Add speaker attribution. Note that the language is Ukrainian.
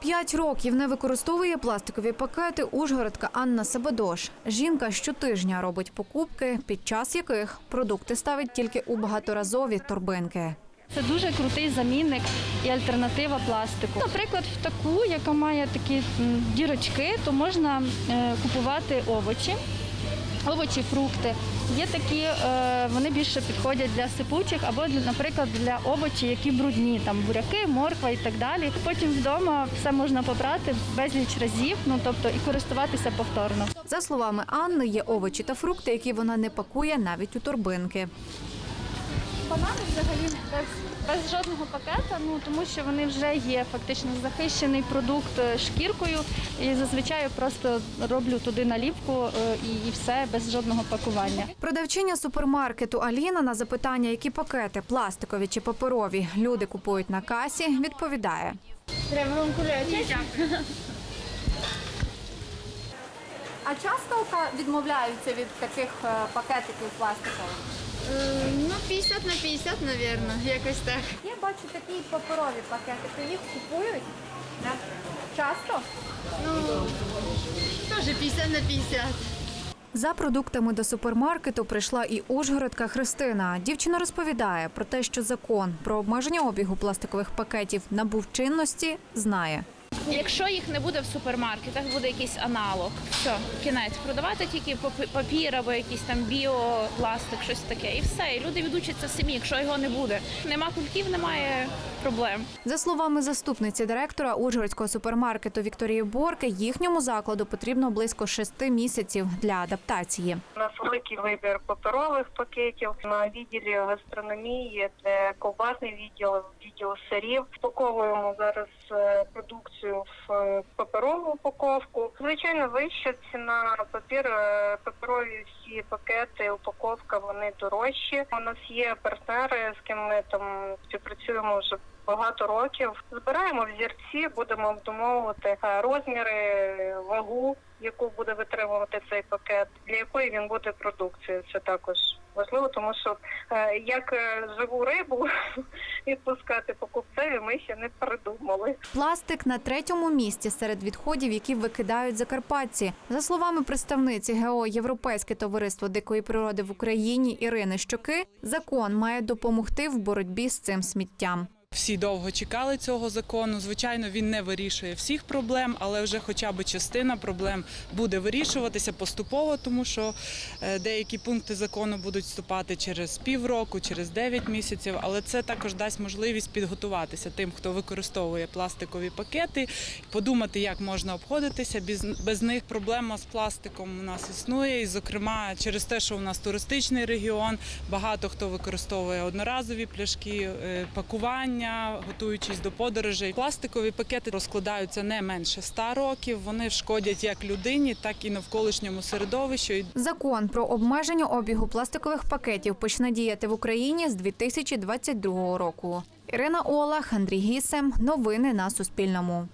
Speaker 1: П'ять років не використовує пластикові пакети Ужгородка Анна Сабадош. Жінка щотижня робить покупки, під час яких продукти ставить тільки у багаторазові торбинки.
Speaker 2: Це дуже крутий замінник і альтернатива пластику. Наприклад, в таку, яка має такі дірочки, то можна е, купувати овочі. Овочі, фрукти. Є такі, е, вони більше підходять для сипучих або, наприклад, для овочів, які брудні, там буряки, морква і так далі. Потім вдома все можна попрати безліч разів, ну тобто і користуватися повторно.
Speaker 1: За словами Анни, є овочі та фрукти, які вона не пакує навіть у торбинки.
Speaker 2: Банани взагалі без, без жодного пакета, ну тому що вони вже є фактично захищений продукт е, шкіркою. І зазвичай я просто роблю туди наліпку е, і, і все без жодного пакування.
Speaker 1: Продавчиня супермаркету Аліна на запитання, які пакети пластикові чи паперові люди купують на касі, відповідає. А часто відмовляються від таких е, пакетиків пластикових?
Speaker 3: Ну, 50 на 50, наверное, якось так.
Speaker 1: Я бачу такі паперові пакетики. Їх купують часто.
Speaker 3: Тоже 50 на 50.
Speaker 1: За продуктами до супермаркету прийшла і Ужгородка Христина. Дівчина розповідає про те, що закон про обмеження обігу пластикових пакетів набув чинності, знає.
Speaker 4: Якщо їх не буде в супермаркетах, буде якийсь аналог. Все, кінець. Продавати тільки папі- папір або якийсь там біопластик, щось таке. І все. І люди відучаться самі, якщо його не буде. Нема кульків, немає проблем.
Speaker 1: За словами заступниці директора Ужгородського супермаркету Вікторії Борки, їхньому закладу потрібно близько шести місяців для адаптації.
Speaker 5: У нас великий вибір паперових пакетів на відділі гастрономії, це ковбасний відділ, відділ сирів. Спаковуємо зараз е, в е, паперову упаковку. Звичайно, вища ціна папір, е, паперові всі пакети, упаковка вони дорожчі. У нас є партнери, з ким ми там співпрацюємо вже. Багато років збираємо взірці, будемо обдумовувати е, розміри, вагу, яку буде витримувати цей пакет, для якої він буде продукцією. Це також важливо, тому що як живу рибу відпускати покупцеві, ми ще не придумали.
Speaker 1: Пластик на третьому місці серед відходів, які викидають закарпатці. За словами представниці ГО Європейське товариство дикої природи в Україні Ірини Щоки, закон має допомогти в боротьбі з цим сміттям.
Speaker 6: Всі довго чекали цього закону. Звичайно, він не вирішує всіх проблем, але вже хоча б частина проблем буде вирішуватися поступово, тому що е, деякі пункти закону будуть вступати через півроку, через 9 місяців. Але це також дасть можливість підготуватися тим, хто використовує пластикові пакети, подумати, як можна обходитися. Без, них проблема з пластиком у нас існує. І, зокрема, через те, що у нас туристичний регіон, багато хто використовує одноразові пляшки, е, пакування, готуючись до подорожей. Пластикові пакети розкладаються не менше 100 років. Вони шкодять як людині, так і навколишньому середовищу.
Speaker 1: Закон про обмеження обігу пластикових пакетів почне діяти в Україні з 2022 року. Ірина Олах, Андрій Гісем. Новини на Суспільному.